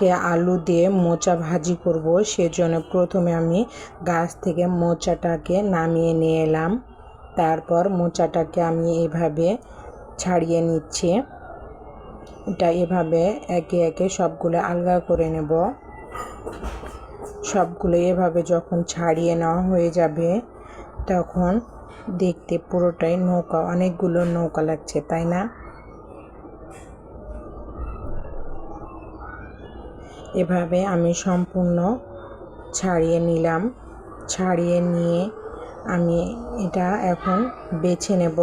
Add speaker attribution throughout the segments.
Speaker 1: আজকে আলু দিয়ে মোচা ভাজি করব, সেজন্য প্রথমে আমি গাছ থেকে মোচাটাকে নামিয়ে নিয়ে এলাম। তারপর মোচাটাকে আমি এভাবে ছাড়িয়ে নিচ্ছি। এটা এভাবে একে একে সবগুলো আলগা করে নেব। সবগুলো এভাবে যখন ছাড়িয়ে নেওয়া হয়ে যাবে, তখন দেখতে পুরোটাই নৌকা, অনেকগুলো নৌকা লাগছে, তাই না? এভাবে আমি সম্পূর্ণ ছাড়িয়ে নিলাম। ছাড়িয়ে নিয়ে আমি এটা এখন বেছে নেব।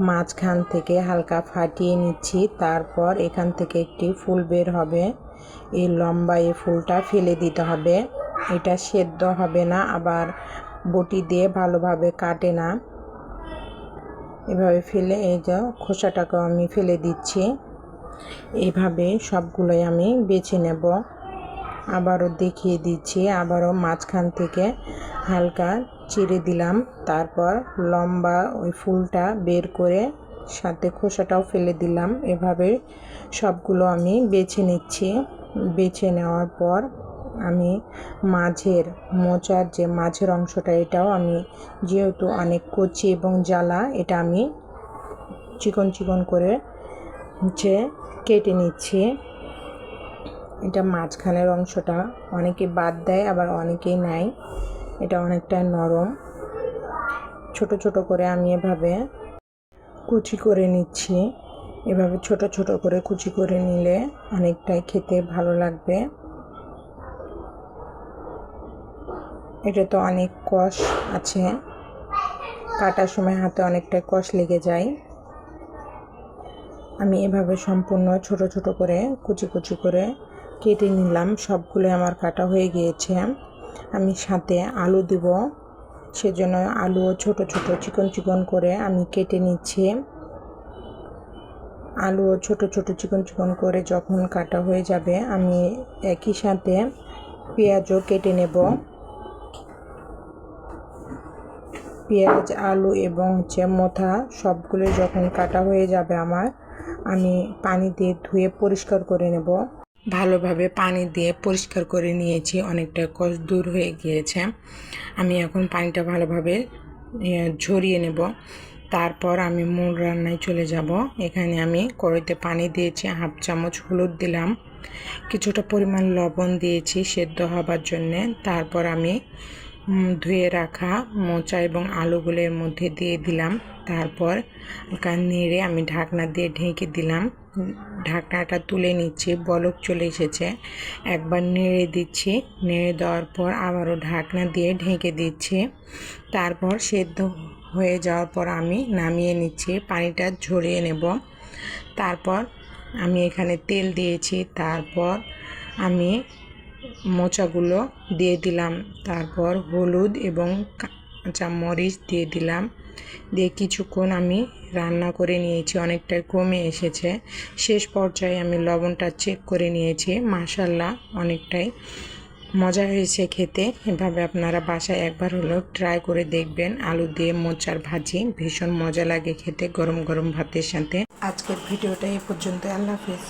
Speaker 1: মাঝখান থেকে হালকা ফাটিয়ে নিচ্ছি, তারপর এখান থেকে একটি ফুল বের হবে। এই লম্বা এই ফুলটা ফেলে দিতে হবে। এটা সেদ্ধ হবে না, আবার বটি দিয়ে ভালোভাবে কাটে না। এভাবে ফেলে এই যে খোসাটাকেও আমি ফেলে দিচ্ছি। এভাবে সবগুলোই আমি বেছে নেব। আবারও দেখিয়ে দিচ্ছি, আবারও মাঝখান থেকে হালকা চিড়ে দিলাম। তারপর লম্বা ওই ফুলটা বের করে সাথে খোসাটাও ফেলে দিলাম। এভাবে সবগুলো আমি বেছে নিচ্ছি। বেছে নেওয়ার পর আমি মাঝের মোচার যে মাঝের অংশটা, এটাও আমি যেহেতু অনেক কচি এবং জ্বালা, এটা আমি চিকন চিকন করে হচ্ছে কেটে নিচ্ছি। এটা মাঝখানের অংশটা অনেকে বাদ দেয়, আবার অনেকেই নাই। এটা অনেকটা নরম। ছোট ছোট করে আমি এভাবে কুচি করে নিচ্ছি। এভাবে ছোট ছোট করে কুচি করে নিলে অনেকটাই খেতে ভালো লাগবে। এটা তো অনেক কষ আছে। কাটার সময় হাতে অনেকটাই কষ লেগে যায়। আমি এভাবে সম্পূর্ণ ছোট ছোট করে, কুচি কুচি করে কেটে নিলাম। সবগুলো আমার কাটা হয়ে গিয়েছে। আমি সাথে আলু দিব। সেজন্য আলুও ছোট ছোট, চিকন চিকন করে আমি কেটে নিচ্ছি। আলুও ছোট ছোট, চিকন চিকন করে যখন কাটা হয়ে যাবে, আমি একই সাথে পেঁয়াজও কেটে নেব। পেঁয়াজ, আলু এবং হচ্ছে মোথা সবগুলো যখন কাটা হয়ে যাবে আমার আমি পানি দিয়ে ধুয়ে পরিষ্কার করে নেব। ভালোভাবে পানি দিয়ে পরিষ্কার করে নিয়েছি, অনেকটা কষ দূর হয়ে গিয়েছে। আমি এখন পানিটা ভালোভাবে ঝরিয়ে নেব। তারপর আমি মূল রান্নায় চলে যাব। এখানে আমি কড়াইতে পানি দিয়েছি, হাফ চামচ হলুদ দিলাম। কিছুটা পরিমাণ লবণ দিয়েছি সেদ্ধ হবার জন্যে। তারপর আমি ধুয়ে রাখা মোচা এবং আলুগুলোর মধ্যে দিয়ে দিলাম। তারপর হালকা নেড়ে আমি ঢাকনা দিয়ে ঢেকে দিলাম। ঢাকনাটা তুলে নিচ্ছি, বলক চলে এসেছে। একবার নেড়ে দিচ্ছি, নেড়ে দেওয়ার পর আবারও ঢাকনা দিয়ে ঢেকে দিচ্ছি। তারপর সেদ্ধ হয়ে যাওয়ার পর আমি নামিয়ে নিচ্ছি, পানিটা ঝরিয়ে নেব। তারপর আমি এখানে তেল দিয়েছি। তারপর আমি মোচাগুলো দিয়ে দিলাম। তারপর হলুদ এবং কাঁচা মরিচ দিয়ে দিলাম। দিয়ে কিছুক্ষণ আমি রান্না করে নিয়েছি অনেকটাই কমে এসেছে। শেষ পর্যায়ে আমি লবণটা চেক করে নিয়েছি। মাসাল্লাহ অনেকটাই মজা হয়েছে খেতে। এভাবে আপনারা বাসায় একবার হলেও ট্রাই করে দেখবেন। আলু দিয়ে মোচার ভাজি, ভীষণ মজা লাগে খেতে গরম গরম ভাতের সাথে। আজকের ভিডিওটা এই পর্যন্ত আল্লাহ হাফিজ।